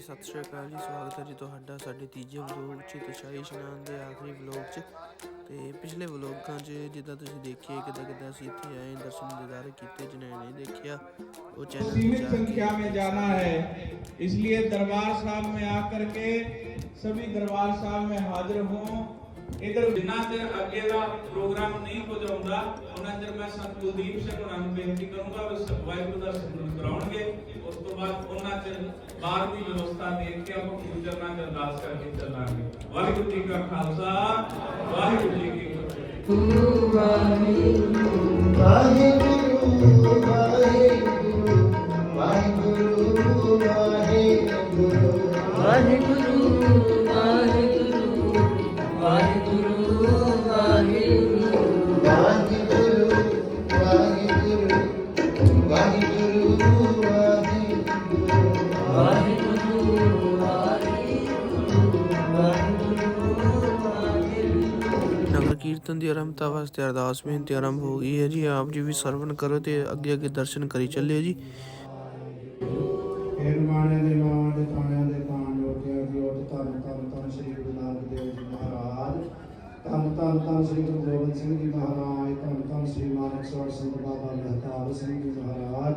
ਸਤਿ ਸ਼੍ਰੀ ਅਕਾਲ ਜੀ ਸਵਾਗਤ ਹੈ ਜੀ ਤੁਹਾਡਾ ਸਾਡੇ ਤੀਜੇ ਵਲੋਗ 'ਚ ਤੇ ਸ਼ਾਹੀ ਇਸ਼ਨਾਨ ਦੇ ਆਖਰੀ ਵਲੋਗ 'ਚ ਤੇ ਪਿਛਲੇ ਵਲੋਗਾਂ 'ਚ ਜਿੱਦਾਂ ਤੁਸੀਂ ਦੇਖਿਆ ਕਿੱਦਾਂ ਕਿੱਦਾਂ ਅਸੀਂ ਇੱਥੇ ਆਏ ਦਰਸ਼ਨ ਦਿਦਾਰ ਕੀਤੇ ਜਿਨ੍ਹਾਂ ਨੇ ਨਹੀਂ ਦੇਖਿਆ ਉਹ ਚੈਨਲ ਤੇ सीमित ਜਾ ਕੇ संख्या में जाना है इसलिए दरबार साहब में आकर के सभी दरबार साहब में हाजिर हों ਇਧਰ ਜਿੰਨਾ ਚਿਰ ਅੱਗੇ ਦਾ ਪ੍ਰੋਗਰਾਮ ਨਹੀਂ ਕੁਝ ਉਹਨਾਂ ਚਿਰ ਮੈਂ ਸੰਤ ਕੁਲਦੀਪ ਸਿੰਘ ਹੋਰਾਂ ਨੂੰ ਬੇਨਤੀ ਕਰੂੰਗਾ ਵੀ ਵਾਹਿਗੁਰੂ ਦਾ ਸਿਮਰਨ ਕਰਾਉਣਗੇ। ਉਸ ਤੋਂ ਬਾਅਦ ਉਹਨਾਂ ਚਿਰ ਬਾਹਰ ਦੀ ਵਿਵਸਥਾ ਦੇਖ ਕੇ ਆਪਾਂ ਗੁਰੂ ਚਰਨਾਂ ਅਰਦਾਸ ਕਰਕੇ ਚੱਲਾਂਗੇ। ਵਾਹਿਗੁਰੂ ਜੀ ਕਾ ਖਾਲਸਾ, ਵਾਹਿਗੁਰੂ ਜੀ ਕੀ ਫਤਿਹ। ਵਾਹਿਗੁਰੂ ਵਾਹਿਗੁਰੂ ਵਾਹਿਗੁਰੂ ਵਾਹਿਗੁਰੂ ਵਾਹਿਗੁਰੂ। ਕੀਰਤਨ ਦੀ ਆਰੰਭਤਾ ਵਾਸਤੇ ਅਰਦਾਸ ਬੇਨਤੀ ਆਰੰਭ ਹੋ ਗਈ ਹੈ ਜੀ। ਆਪ ਜੀ ਵੀ ਸਰਵਨ ਕਰੋ ਤੇ ਅੱਗੇ ਅੱਗੇ ਦਰਸ਼ਨ ਕਰੀ ਚੱਲਿਓ ਜੀ। ਇਹ ਮਾਣਿਆਂ ਦੇ ਮਾਣ ਦੇ ਤਾਣਿਆਂ ਦੇ ਤਾਣ ਜੋਤਿਆਂ ਦੀ ਓਟ ਧੰਨ ਧੰਨ ਧੰਨ ਸ੍ਰੀ ਗੁਰੂ ਨਾਨਕ ਦੇਵ ਜੀ ਮਹਾਰਾਜ। ਧੰਨ ਧੰਨ ਧੰਨ ਸ੍ਰੀ ਗੁਰੂ ਗੋਬਿੰਦ ਸਿੰਘ ਜੀ ਮਹਾਰਾਜ। ਧੰਨ ਧੰਨ ਸ੍ਰੀ ਮਾਨਕ ਸਵਰ ਸੰਤ ਬਾਬਾ ਮਹਤਾਬ ਸਿੰਘ ਜੀ ਮਹਾਰਾਜ।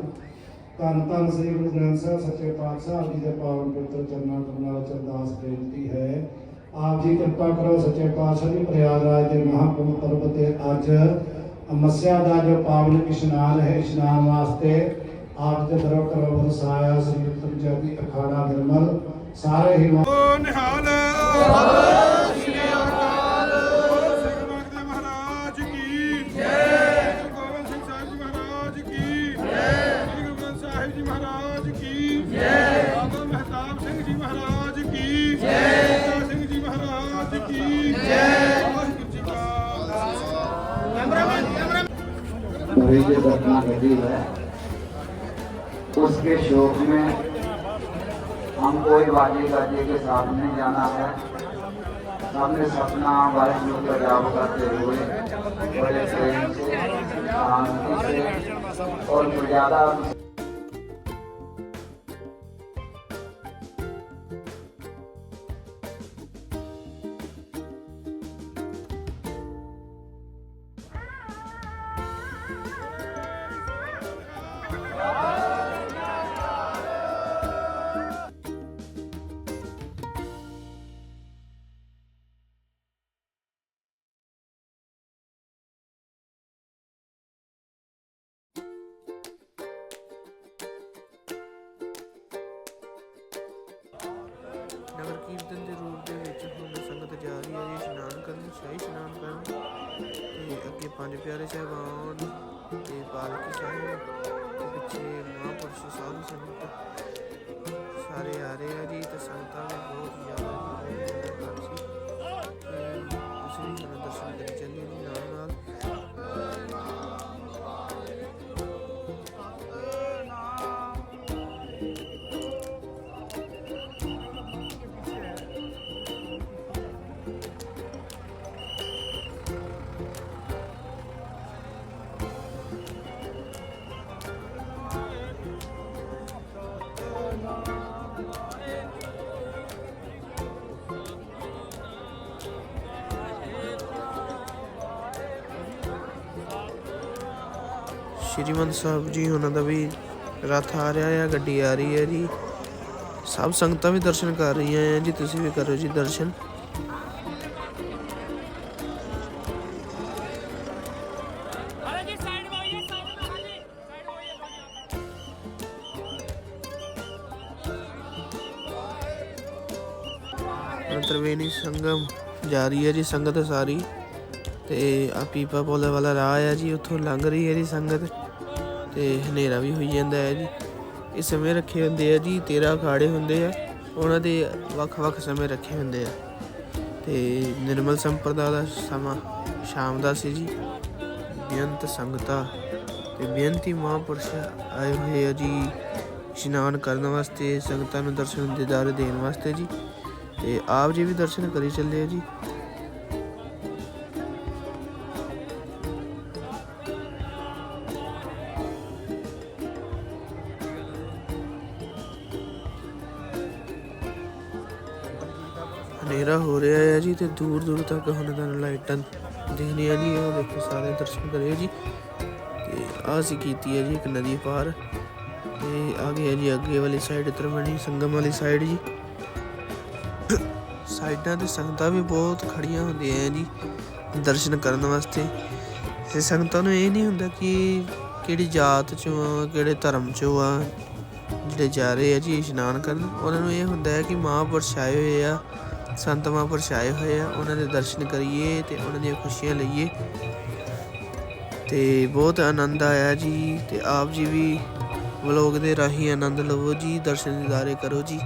ਧੰਨ ਧੰਨ ਸ੍ਰੀ ਗੁਰੂ ਗ੍ਰੰਥ ਸਾਹਿਬ, ਸੱਚੇ ਪਾਤਸ਼ਾਹ ਜੀ ਦੇ ਪਾਵਨ ਪਵਿੱਤਰ ਚਰਨਾਂ ਕਮਲਾਂ ਵਿੱਚ ਅਰਦਾਸ ਬੇਨਤੀ ਹੈ ਆਪ ਜੀ ਕਿਰਪਾ ਕਰੋ, ਸੱਚੇ ਪਾਤਸ਼ਾਹ ਜੀ, ਪ੍ਰਯਾਗਰਾਜ ਦੇ ਮਹਾਕੁੰਭ ਪਰਬ ਤੇ ਅੱਜ ਮੱਸਿਆ ਦਾ ਜੋ ਪਾਵਨ ਇਸ਼ਨਾਨ ਹੈ, ਇਸ਼ਨਾਨ ਵਾਸਤੇ ਆਪ ਦੇ ਦਰੋਂ ਕਰੋ ਵਰਸਾਇਆ ਸ੍ਰੀ ਪੰਜਾਬੀ ਅਖਾੜਾ, ਨਿਰਮਲ, ਸਾਰੇ ਹੀ ਨਿਹਾਲ। मरीज़ घटना घटी है। उसके शोक में हम कोई बाजी गाजी के साथ नहीं जाना है। हमने सपना वाहिगुरु का जाप करते हुए बड़े प्रेम से, शांति से और मर्यादा ਨਗਰ ਕੀਰਤਨ ਦੇ ਰੂਪ ਦੇ ਵਿੱਚ ਹੁਣ ਸੰਗਤ ਜਾ ਰਹੀ ਹੈ ਜੀ, ਇਸ਼ਨਾਨ ਕਰਨ, ਸ਼ਾਹੀ ਇਸ਼ਨਾਨ ਕਰਨ ਤੇ ਅੱਗੇ ਪੰਜ ਪਿਆਰੇ ਸਾਹਿਬਾਨ ਤੇ ਪਾਲਕੀ ਸਾਹਿਬ ਤੇ ਪਿੱਛੇ ਮਹਾਂਪੁਰਸ਼ ਸਾਧੂ ਸੰਗਤ ਸਾਰੇ ਆ ਰਹੇ ਆ ਜੀ ਤੇ ਸੰਗਤਾਂ ਵੀ ਬਹੁਤ ਜ਼ਿਆਦਾ ਸ਼੍ਰੀਮੰਤ ਸਾਹਿਬ ਜੀ, ਉਹਨਾਂ ਦਾ ਵੀ ਰਥ ਆ ਰਿਹਾ ਹੈ ਗੱਡੀ ਆ ਰਹੀ ਹੈ ਜੀ। ਸਭ ਸੰਗਤਾਂ ਵੀ ਦਰਸ਼ਨ ਕਰ ਰਹੀਆਂ ਹੈ ਜੀ, ਤੁਸੀਂ ਵੀ ਕਰੋ ਜੀ ਦਰਸ਼ਨ। ਤ੍ਰਿਵੇਣੀ ਸੰਗਮ ਜਾ ਰਹੀ ਹੈ ਜੀ, ਸੰਗਤ ਸਾਰੀ। ਤੇ ਆ ਪੀਪਾ ਪੋਲੇ ਵਾਲਾ ਰਾਹ ਹੈ ਜੀ, ਉੱਥੋਂ ਲੰਘ ਰਹੀ ਹੈ ਜੀ ਸੰਗਤ। ਤੇ ਹਨੇਰਾ ਵੀ ਹੋਈ ਜਾਂਦਾ ਹੈ ਜੀ। ਇਹ ਸਮੇਂ ਰੱਖੇ ਹੁੰਦੇ ਆ ਜੀ 13 ਅਖਾੜੇ ਹੁੰਦੇ ਆ, ਉਹਨਾਂ ਦੇ ਵੱਖ-ਵੱਖ ਸਮੇਂ ਰੱਖੇ ਹੁੰਦੇ ਆ। ਤੇ ਨਿਰਮਲ ਸੰਪਰਦਾ ਦਾ ਸਮਾਂ ਸ਼ਾਮ ਦਾ ਸੀ ਜੀ। ਬੇਅੰਤ ਸੰਗਤਾਂ ਤੇ ਬੇਅੰਤੀ ਮਹਾਂਪੁਰਸ਼ ਆਏ ਹੋਏ ਆ ਜੀ ਇਸ਼ਨਾਨ ਕਰਨ ਵਾਸਤੇ, ਸੰਗਤਾਂ ਨੂੰ ਦਰਸ਼ਨ ਦਿਦਾਰ ਦੇਣ ਵਾਸਤੇ ਜੀ। ਤੇ ਆਪ ਜੀ ਵੀ ਦਰਸ਼ਨ ਕਰੀ ਚੱਲੇ ਆ ਜੀ। ਹਨੇਰਾ ਹੋ ਰਿਹਾ ਹੈ ਜੀ ਤੇ ਦੂਰ ਦੂਰ ਤੱਕ ਹੁਣ ਤੁਹਾਨੂੰ ਲਾਈਟਾਂ ਦਿਖਣੀਆਂ ਜੀ ਉਹ ਦੇਖੋ ਸਾਰੇ ਦਰਸ਼ਨ ਕਰਿਓ ਜੀ। ਤੇ ਆਹ ਅਸੀਂ ਕੀਤੀ ਹੈ ਜੀ ਇੱਕ ਨਦੀ ਪਾਰ। ਤੇ ਆ ਗਿਆ ਜੀ ਅੱਗੇ ਵਾਲੀ ਸਾਈਡ ਤਰਮਣੀ ਸੰਗਮ ਵਾਲੀ ਸਾਈਡ ਜੀ। ਸਾਈਡਾਂ ਤੇ ਸੰਗਤਾਂ ਵੀ ਬਹੁਤ ਖੜੀਆਂ ਹੁੰਦੀਆਂ ਹੈ ਜੀ ਦਰਸ਼ਨ ਕਰਨ ਵਾਸਤੇ। ਤੇ ਸੰਗਤਾਂ ਨੂੰ ਇਹ ਨਹੀਂ ਹੁੰਦਾ ਕਿ ਕਿਹੜੀ ਜਾਤ ਚੋਂ ਆ, ਕਿਹੜੇ ਧਰਮ ਚੋਂ ਆ, ਜਿਹੜੇ ਜਾ ਰਹੇ ਆ ਜੀ ਇਸ਼ਨਾਨ ਕਰਨ। ਉਹਨਾਂ ਨੂੰ ਇਹ ਹੁੰਦਾ ਹੈ ਕਿ ਮਹਾਂਪੁਰਸ਼ ਆਏ ਹੋਏ ਆ। ਸੰਤ ਮਹਾਂਪੁਰਸ਼ ਆਏ ਹੋਏ ਆ, ਉਹਨਾਂ ਦੇ ਦਰਸ਼ਨ ਕਰੀਏ ਤੇ ਉਹਨਾਂ ਦੀਆਂ ਖੁਸ਼ੀਆਂ ਲਈਏ। ਤੇ ਬਹੁਤ ਆਨੰਦ ਆਇਆ ਜੀ, ਤੇ ਆਪ ਜੀ ਵੀ ਵਲੋਗ ਦੇ ਰਾਹੀਂ ਆਨੰਦ ਲਵੋ ਜੀ, ਦਰਸ਼ਨ ਦਿਦਾਰੇ ਕਰੋ ਜੀ।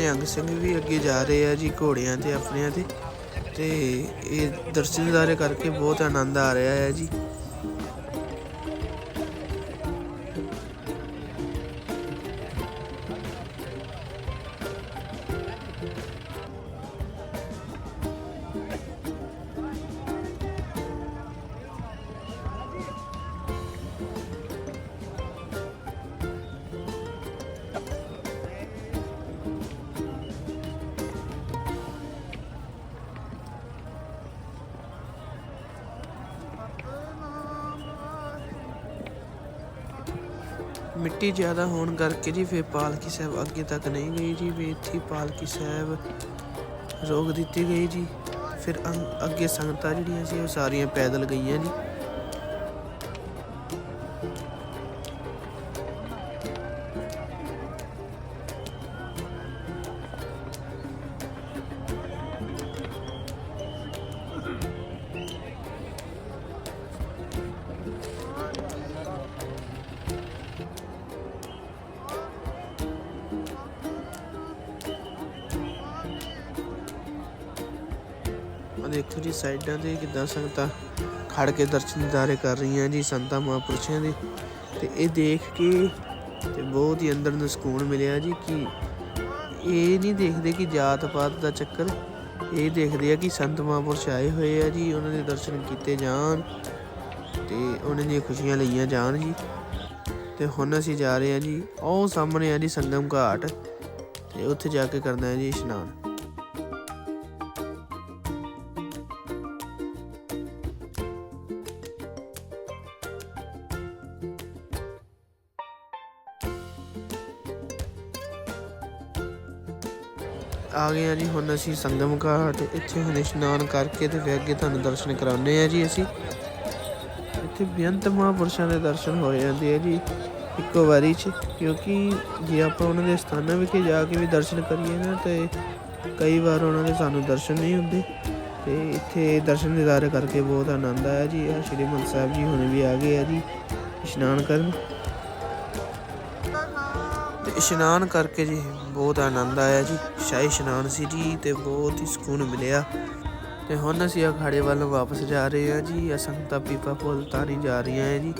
ਨਿਹੰਗ ਸਿੰਘ ਵੀ ਅੱਗੇ ਜਾ ਰਹੇ ਆ ਜੀ ਘੋੜਿਆਂ ਤੇ, ਆਪਣਿਆਂ ਤੇ। ਤੇ ਇਹ ਦਰਸ਼ਨਦਾਰੇ ਕਰਕੇ ਬਹੁਤ ਆਨੰਦ ਆ ਰਿਹਾ ਹੈ ਜੀ। ਮਿੱਟੀ ਜ਼ਿਆਦਾ ਹੋਣ ਕਰਕੇ ਜੀ ਫਿਰ ਪਾਲਕੀ ਸਾਹਿਬ ਅੱਗੇ ਤੱਕ ਨਹੀਂ ਗਈ ਜੀ, ਫਿਰ ਇੱਥੇ ਪਾਲਕੀ ਸਾਹਿਬ ਰੋਕ ਦਿੱਤੀ ਗਈ ਜੀ। ਫਿਰ ਅੰ- ਅੱਗੇ ਸੰਗਤਾਂ ਜਿਹੜੀਆਂ ਸੀ ਉਹ ਸਾਰੀਆਂ ਪੈਦਲ ਗਈਆਂ ਜੀ। ਦੇਖੋ ਜੀ ਸਾਈਡਾਂ ਤੇ ਕਿਦਾਂ ਸੰਗਤਾਂ ਖੜ ਕੇ ਦਰਸ਼ਨ ਦਿਦਾਰੇ ਕਰ ਰਹੀਆਂ ਜੀ, ਸੰਤਾਂ ਮਹਾਂਪੁਰਸ਼ਾਂ ਦੇ। ਤੇ ਇਹ ਦੇਖ ਕੇ ਤੇ ਬਹੁਤ ਹੀ ਅੰਦਰ ਨੂੰ ਸਕੂਨ ਮਿਲਿਆ ਜੀ ਕਿ ਇਹ ਨਹੀਂ ਦੇਖਦੇ ਕਿ ਜਾਤ ਪਾਤ ਦਾ ਚੱਕਰ, ਇਹ ਦੇਖਦੇ ਆ ਕਿ ਸੰਤ ਮਹਾਂਪੁਰਸ਼ ਆਏ ਹੋਏ ਆ ਜੀ, ਉਹਨਾਂ ਦੇ ਦਰਸ਼ਨ ਕੀਤੇ ਜਾਣ ਤੇ ਉਹਨਾਂ ਦੀਆਂ ਖੁਸ਼ੀਆਂ ਲਈਆਂ ਜਾਣ ਜੀ। ਤੇ ਹੁਣ ਅਸੀਂ ਜਾ ਰਹੇ ਹਾਂ ਜੀ, ਉਹ ਸਾਹਮਣੇ ਆ ਜੀ ਸੰਗਮ ਘਾਟ ਤੇ ਉੱਥੇ ਜਾ ਕੇ ਕਰਨਾ ਹੈ ਜੀ ਇਸ਼ਨਾਨ। ਆ ਗਏ ਆ ਜੀ, ਹੁਣ ਅਸੀਂ ਸੰਗਮ ਘਾਟ, ਇੱਥੇ ਹੁਣ ਇਸ਼ਨਾਨ ਕਰਕੇ ਤੇ ਫਿਰ ਅੱਗੇ ਤੁਹਾਨੂੰ ਦਰਸ਼ਨ ਕਰਾਉਣੇ ਆ ਜੀ ਅਸੀਂ। ਇੱਥੇ ਬੇਅੰਤ ਮਹਾਂਪੁਰਸ਼ਾਂ ਦੇ ਦਰਸ਼ਨ ਹੋ ਜਾਂਦੇ ਆ ਜੀ, ਇੱਕੋ ਵਾਰੀ 'ਚ, ਕਿਉਂਕਿ ਜੇ ਆਪਾਂ ਉਹਨਾਂ ਦੇ ਸਥਾਨਾਂ ਵਿਖੇ ਜਾ ਕੇ ਵੀ ਦਰਸ਼ਨ ਕਰੀਏ ਨਾ, ਤੇ ਕਈ ਵਾਰ ਉਹਨਾਂ ਦੇ ਸਾਨੂੰ ਦਰਸ਼ਨ ਨਹੀਂ ਹੁੰਦੇ। ਤੇ ਇੱਥੇ ਦਰਸ਼ਨ ਦਿਦਾਰੇ ਕਰਕੇ ਬਹੁਤ ਆਨੰਦ ਆਇਆ ਜੀ ਆ ਸ਼੍ਰੀ ਮੰਦ ਸਾਹਿਬ ਜੀ ਹੁਣ ਵੀ ਆ ਗਏ ਆ ਜੀ, ਇਸ਼ਨਾਨ ਕਰਨ। ਇਸ਼ਨਾਨ ਕਰਕੇ ਜੀ, ਬਹੁਤ ਆਨੰਦ ਆਇਆ ਜੀ। ਸ਼ਾਹੀ ਇਸ਼ਨਾਨ ਸੀ ਜੀ ਤੇ ਬਹੁਤ ਹੀ ਸਕੂਨ ਮਿਲਿਆ। ਤੇ ਹੁਣ ਅਸੀਂ ਅਖਾੜੇ ਵੱਲ ਵਾਪਸ ਜਾ ਰਹੇ ਹਾਂ ਜੀ। ਅਸੰਤਾ ਪੀਪਾ ਭੁੱਲ ਤਾਂ ਨਹੀਂ ਜਾ ਰਹੀਆਂ ਹੈ ਜੀ।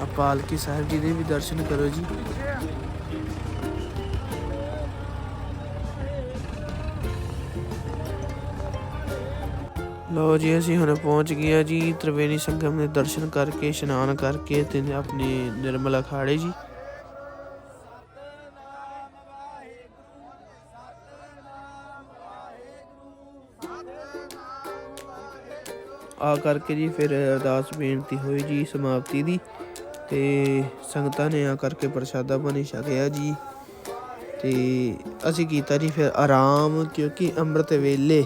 ਆ ਪਾਲਕੀ ਸਾਹਿਬ ਜੀ ਦੇ ਵੀ ਦਰਸ਼ਨ ਕਰੋ ਜੀ। ਲੋ ਜੀ, ਅਸੀਂ ਹੁਣ ਪਹੁੰਚ ਗਏ ਆ ਜੀ ਤ੍ਰਿਵੇਣੀ ਸੰਗਮ ਦੇ ਦਰਸ਼ਨ ਕਰਕੇ, ਇਸ਼ਨਾਨ ਕਰਕੇ ਤੇ ਆਪਣੇ ਨਿਰਮਲ ਅਖਾੜੇ ਜੀ। ਆ ਕਰਕੇ ਜੀ ਫਿਰ ਅਰਦਾਸ ਬੇਨਤੀ ਹੋਈ ਜੀ ਸਮਾਪਤੀ ਦੀ। ਤੇ ਸੰਗਤਾਂ ਨੇ ਆ ਕਰਕੇ ਪ੍ਰਸ਼ਾਦਾ ਪਾਣੀ ਛਕਿਆ ਜੀ। ਤੇ ਅਸੀਂ ਕੀਤਾ ਜੀ ਫਿਰ ਆਰਾਮ, ਕਿਉਂਕਿ ਅੰਮ੍ਰਿਤ ਵੇਲੇ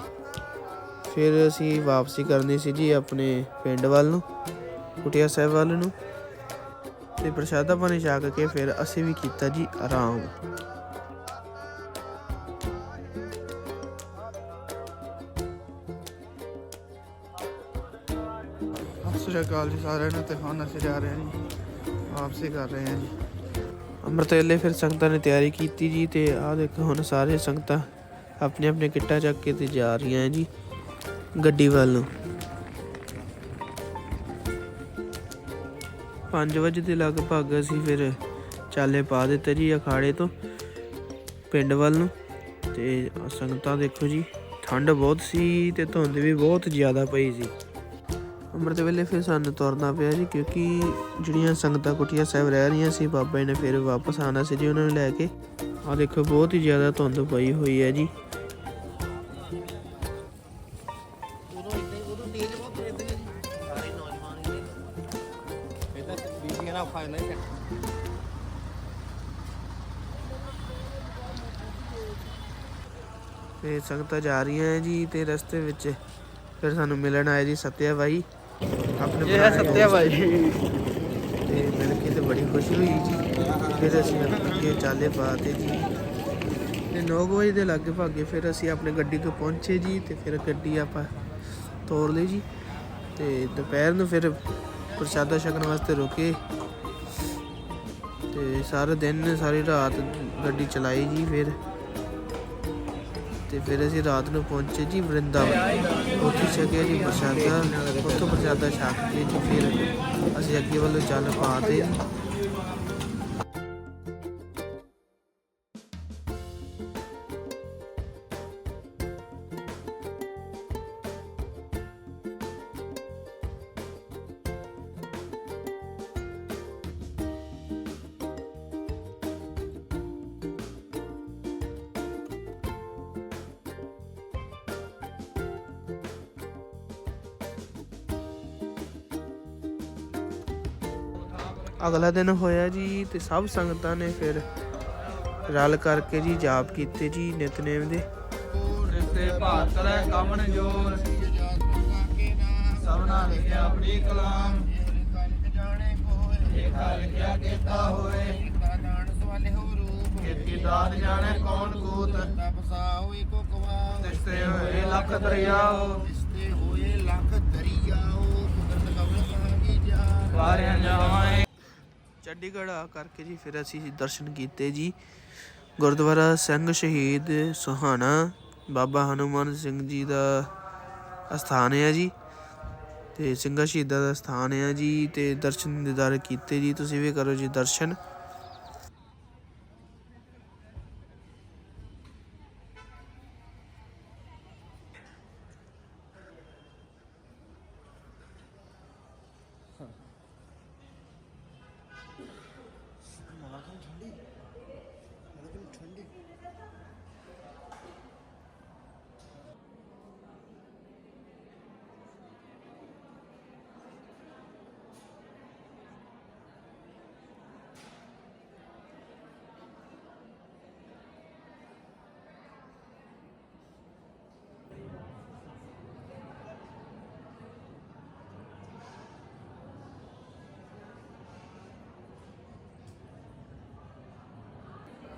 ਫਿਰ ਅਸੀਂ ਵਾਪਸੀ ਕਰਨੀ ਸੀ ਜੀ ਆਪਣੇ ਪਿੰਡ ਵੱਲ ਨੂੰ, ਕੁਟਿਆ ਸਾਹਿਬ ਵੱਲ ਨੂੰ। ਤੇ ਪ੍ਰਸ਼ਾਦਾ ਪਾਣੀ ਛਕ ਕੇ ਫਿਰ ਅਸੀਂ ਵੀ ਕੀਤਾ ਜੀ ਆਰਾਮ। ਸਤਿ ਸ਼੍ਰੀ ਅਕਾਲ ਜੀ ਸਾਰਿਆਂ ਨੂੰ ਤੇ ਹੁਣ ਅਸੀਂ ਜਾ ਰਹੇ ਹਾਂ ਜੀ। ਵਾਪਸੀ ਕਰ ਰਹੇ ਹਾਂ ਜੀ। ਅੰਮ੍ਰਿਤ ਵੇਲੇ ਫਿਰ ਸੰਗਤਾਂ ਨੇ ਤਿਆਰੀ ਕੀਤੀ ਜੀ ਤੇ ਆਹ ਦੇਖੋ ਹੁਣ ਸਾਰੇ ਸੰਗਤਾਂ ਆਪਣੇ ਆਪਣੇ ਕਿੱਟਾਂ ਚੱਕ ਕੇ ਤੇ ਜਾ ਰਹੀਆਂ ਜੀ ਗੱਡੀ ਵੱਲ। ਨੂੰ 5 ਵਜੇ ਦੇ ਲਗਭਗ ਅਸੀਂ ਫਿਰ ਚਾਲੇ ਪਾ ਦਿੱਤੇ ਜੀ ਅਖਾੜੇ ਤੋਂ ਪਿੰਡ ਵੱਲ ਨੂੰ ਤੇ ਸੰਗਤਾਂ ਦੇਖੋ ਜੀ, ਠੰਡ ਬਹੁਤ ਸੀ ਤੇ ਧੁੰਦ ਵੀ ਬਹੁਤ ਜ਼ਿਆਦਾ ਪਈ ਸੀ। ਅੰਮ੍ਰਿਤ ਵੇਲੇ ਫਿਰ ਸਾਨੂੰ ਤੁਰਨਾ ਪਿਆ ਜੀ, ਕਿਉਂਕਿ ਜਿਹੜੀਆਂ ਸੰਗਤਾਂ ਕੁਟੀਆ ਸਾਹਿਬ ਰਹਿ ਰਹੀਆਂ ਸੀ, ਬਾਬਾ ਜੀ ਨੇ ਫਿਰ ਵਾਪਸ ਆਣਾ ਸੀ ਜੀ ਉਹਨਾਂ ਨੂੰ ਲੈ ਕੇ। ਆ ਦੇਖੋ, ਬਹੁਤ ਹੀ ਜ਼ਿਆਦਾ ਧੁੰਦ ਪਈ ਹੋਈ ਹੈ ਜੀ। ਤੇ ਸੰਗਤਾਂ ਜਾ ਰਹੀਆਂ ਹੈ ਜੀ ਤੇ ਰਸਤੇ ਵਿੱਚ ਫਿਰ ਸਾਨੂੰ ਮਿਲਣ ਆਏ ਜੀ ਸਤਿਆ ਬਾਈ। ਆਪਣੇ ਇਹ ਹੈ ਸਤਿਆ ਬਾਈ। ਤੇ ਮਿਲ ਕੇ ਤੇ ਬੜੀ ਖੁਸ਼ੀ ਹੋਈ ਜੀ। ਫਿਰ ਅਸੀਂ ਅੱਗੇ ਚਾਲੇ ਪਾਤੇ ਜੀ। ਤੇ 9 ਵਜੇ ਦੇ ਲਾਗੇ ਭਾਗੇ ਫਿਰ ਅਸੀਂ ਆਪਣੇ ਗੱਡੀ ਤੋਂ ਪਹੁੰਚੇ ਜੀ ਤੇ ਫਿਰ ਗੱਡੀ ਆਪਾਂ ਤੋਰ ਲਈ ਜੀ। ਤੇ ਦੁਪਹਿਰ ਨੂੰ ਫਿਰ ਪ੍ਰਸ਼ਾਦਾ ਛਕਣ ਵਾਸਤੇ ਰੁਕੇ। ਤੇ ਸਾਰਾ ਦਿਨ ਸਾਰੀ ਰਾਤ ਗੱਡੀ ਚਲਾਈ ਜੀ ਫਿਰ। ਤੇ ਫਿਰ ਅਸੀਂ ਰਾਤ ਨੂੰ ਪਹੁੰਚੇ ਜੀ ਵਰਿੰਦਾਵਨ। ਉੱਥੇ ਛਕਿਆ ਜੀ ਪ੍ਰਸ਼ਾਦਾ, ਉੱਥੋਂ ਪ੍ਰਸ਼ਾਦਾ ਛਕ ਕੇ ਜੀ ਫਿਰ ਅਸੀਂ ਅੱਗੇ ਵੱਲੋਂ ਚੱਲ ਪਾਤੇ ਅਗਲਾ ਦਿਨ ਹੋਇਆ ਜੀ ਤੇ ਸਭ ਸੰਗਤਾਂ ਨੇ ਫਿਰ ਰਲ ਕਰਕੇ ਜੀ ਜਾਪ ਕੀਤੇ ਜੀ ਨਿਤਨੇਮ ਦੇ। ਤੇ ਭਾਰਤ ਦਾ ਕਮਨ ਜੋਰ ਸਭਨਾ ਲਿਖਿਆ ਆਪਣੀ ਕਲਾਮ। ਲੇਖਾ ਲਿਖਿਆ ਕੀਤਾ ਹੋਏ? ਕੀਤੀ ਦਾਤ ਜਾਣੇ ਕੌਣ ਕੂਤ? ਤਿਸਤੇ ਹੋਏ ਲੱਖ ਦਰਿਆਓ। ਵਾਰਿਆਂ ਜਾਵਾਂ ਚੰਡੀਗੜ੍ਹ ਆ ਕਰਕੇ ਜੀ ਫਿਰ ਅਸੀਂ ਦਰਸ਼ਨ ਕੀਤੇ ਜੀ। ਗੁਰਦੁਆਰਾ ਸਿੰਘ ਸ਼ਹੀਦ ਸੁਹਾਣਾ, ਬਾਬਾ ਹਨੂਮਾਨ ਸਿੰਘ ਜੀ ਦਾ ਅਸਥਾਨ ਹੈ ਜੀ। ਤੇ ਸਿੰਘਾਂ ਸ਼ਹੀਦਾਂ ਦਾ ਸਥਾਨ ਹੈ ਜੀ ਤੇ ਦਰਸ਼ਨ ਦਿਦਾਰ ਕੀਤੇ ਜੀ। ਤੁਸੀਂ ਵੀ ਕਰੋ ਜੀ ਦਰਸ਼ਨ।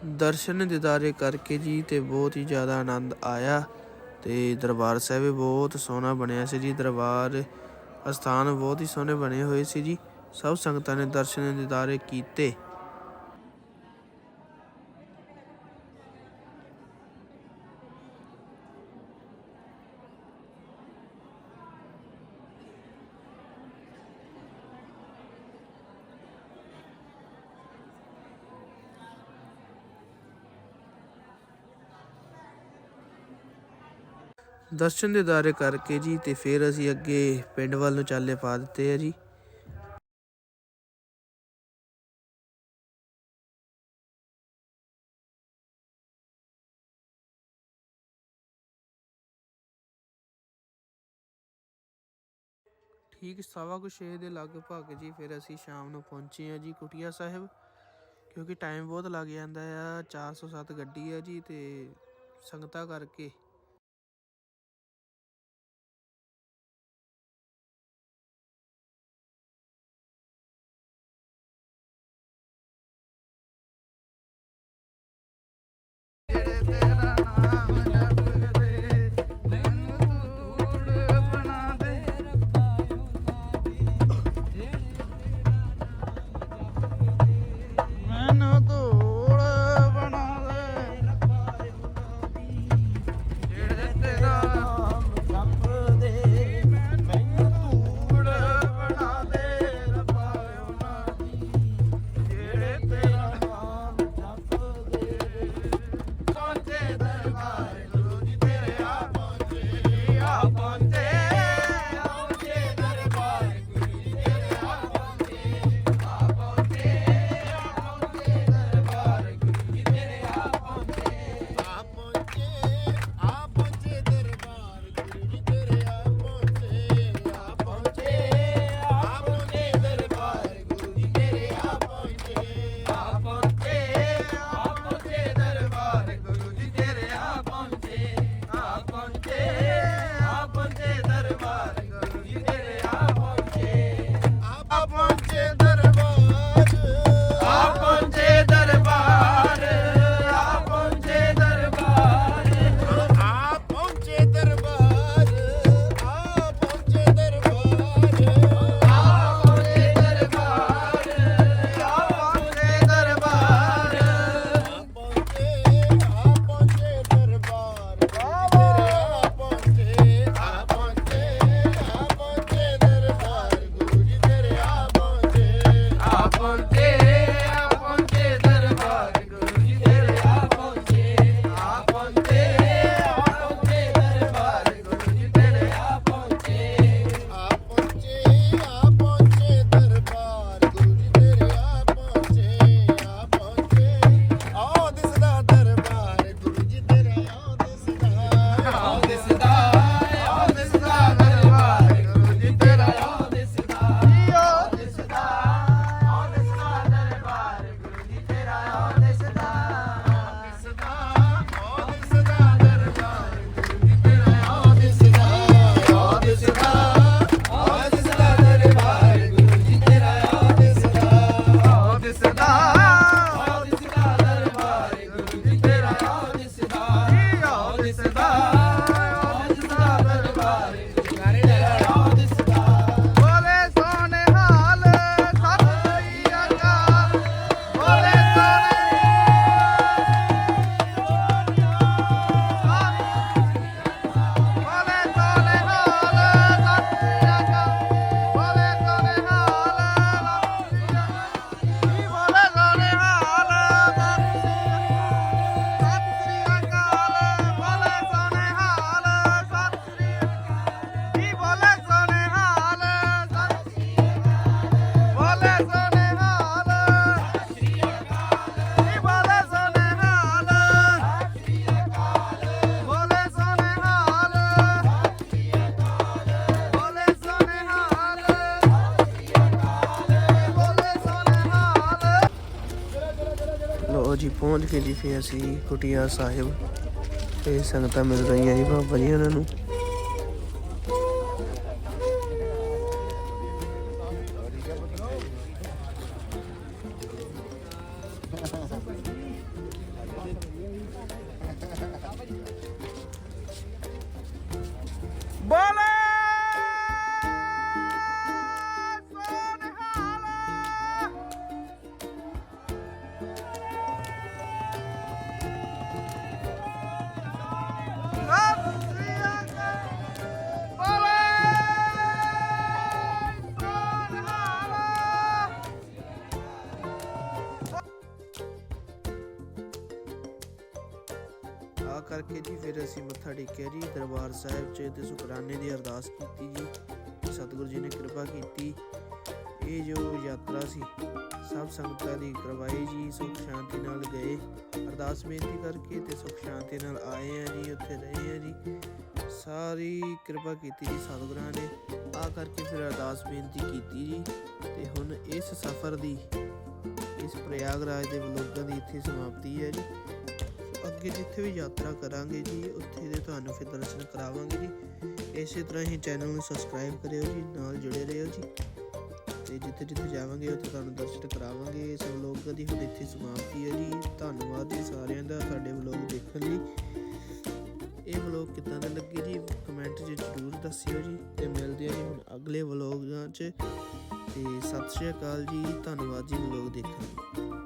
ਦਰਸ਼ਨ ਦਿਦਾਰੇ ਕਰਕੇ ਜੀ ਤੇ ਬਹੁਤ ਹੀ ਜ਼ਿਆਦਾ ਆਨੰਦ ਆਇਆ ਤੇ ਦਰਬਾਰ ਸਾਹਿਬ ਵੀ ਬਹੁਤ ਸੋਹਣਾ ਬਣਿਆ ਸੀ ਜੀ। ਦਰਬਾਰ ਅਸਥਾਨ ਬਹੁਤ ਹੀ ਸੋਹਣੇ ਬਣੇ ਹੋਏ ਸੀ ਜੀ। ਸਭ ਸੰਗਤਾਂ ਨੇ ਦਰਸ਼ਨ ਦਿਦਾਰੇ ਕੀਤੇ। ਦਰਸ਼ਨ ਦੇ ਦਾਰੇ ਕਰਕੇ ਜੀ ਤੇ ਫਿਰ ਅਸੀਂ ਅੱਗੇ ਪਿੰਡ ਵੱਲ ਨੂੰ ਚਾਲੇ ਪਾ ਦਿੱਤੇ ਆ ਜੀ। ਠੀਕ ਸਵਾ ਕੁ 6 ਦੇ ਲਗਭਗ ਜੀ ਫਿਰ ਅਸੀਂ ਸ਼ਾਮ ਨੂੰ ਪਹੁੰਚੇ ਆ ਜੀ ਕੁਟਿਆ ਸਾਹਿਬ, ਕਿਉਂਕਿ ਟਾਈਮ ਬਹੁਤ ਲੱਗ ਜਾਂਦਾ ਆ 407 ਗੱਡੀ ਆ ਜੀ ਤੇ ਸੰਗਤਾ ਕਰਕੇ ਕੇ ਜੀ ਫੇ ਅਸੀਂ ਕੁਟਿਆ ਸਾਹਿਬ ਤੇ ਸੰਗਤਾਂ ਮਿਲ ਰਹੀਆਂ ਜੀ, ਬਹੁਤ ਵਧੀਆ ਉਹਨਾਂ ਨੂੰ। ਫਿਰ ਅਸੀਂ ਮੱਥਾ ਟੇਕਿਆ ਜੀ। ਦਰਬਾਰ ਸਾਹਿਬ 'ਚ ਤੇ ਸੁਖਰਾਨੇ ਦੀ ਅਰਦਾਸ ਕੀਤੀ ਜੀ। ਸਤਿਗੁਰੂ ਜੀ ਨੇ ਕਿਰਪਾ ਕੀਤੀ। ਇਹ ਜੋ ਯਾਤਰਾ ਸੀ, ਸਭ ਸੰਗਤਾਂ ਦੀ ਕਰਵਾਈ ਜੀ। ਸੁਖ ਸ਼ਾਂਤੀ ਨਾਲ ਗਏ। ਅਰਦਾਸ ਬੇਨਤੀ ਕਰਕੇ ਤੇ ਸੁਖ ਸ਼ਾਂਤੀ ਨਾਲ ਆਏ ਆ ਜੀ, ਉੱਥੇ ਰਹੇ ਆ ਜੀ। ਸਾਰੀ ਕਿਰਪਾ ਕੀਤੀ ਜੀ ਸਤਿਗੁਰਾਂ ਨੇ। ਆ ਕਰਕੇ ਫਿਰ ਅਰਦਾਸ ਬੇਨਤੀ ਕੀਤੀ ਜੀ। ਤੇ ਹੁਣ ਇਸ ਸਫ਼ਰ ਦੀ, ਇਸ ਪ੍ਰਯਾਗਰਾਜ ਦੇ ਵਲੋਗਾਂ ਦੀ ਇੱਥੇ ਸਮਾਪਤੀ ਹੈ ਜੀ। ਅੱਗੇ ਜਿੱਥੇ ਵੀ ਯਾਤਰਾ ਕਰਾਂਗੇ ਜੀ, ਉੱਥੇ ਦੇ ਤੁਹਾਨੂੰ ਫਿਰ ਦਰਸ਼ਨ ਕਰਾਵਾਂਗੇ ਜੀ। ਇਸੇ ਤਰ੍ਹਾਂ ਹੀ ਚੈਨਲ ਨੂੰ ਸਬਸਕ੍ਰਾਈਬ ਕਰਿਓ ਜੀ, ਨਾਲ ਜੁੜੇ ਰਹੋ ਜੀ। ਤੇ ਜਿੱਥੇ ਜਿੱਥੇ ਜਾਵਾਂਗੇ, ਉੱਥੇ ਤੁਹਾਨੂੰ ਦਰਸ਼ਨ ਕਰਾਵਾਂਗੇ। ਸਭ ਲੋਕਾਂ ਦੀ ਹੁਣ ਇੱਥੇ ਸਮਾਪਤੀ ਹੈ ਜੀ। ਧੰਨਵਾਦ ਜੀ ਸਾਰਿਆਂ ਦਾ ਸਾਡੇ ਵਲੋਗ ਦੇਖਣ ਲਈ। ਇਹ ਵਲੋਗ ਕਿੱਦਾਂ ਦਾ ਲੱਗੇ ਜੀ ਕਮੈਂਟ 'ਚ ਜ਼ਰੂਰ ਦੱਸਿਓ ਜੀ। ਤੇ ਮਿਲਦੇ ਹਾਂ ਜੀ ਹੁਣ ਅਗਲੇ ਵਲੋਗਾਂ 'ਚ। ਤੇ ਸਤਿ ਸ਼੍ਰੀ ਅਕਾਲ ਜੀ, ਧੰਨਵਾਦ ਜੀ ਵਲੋਗ ਦੇਖਣ ਲਈ।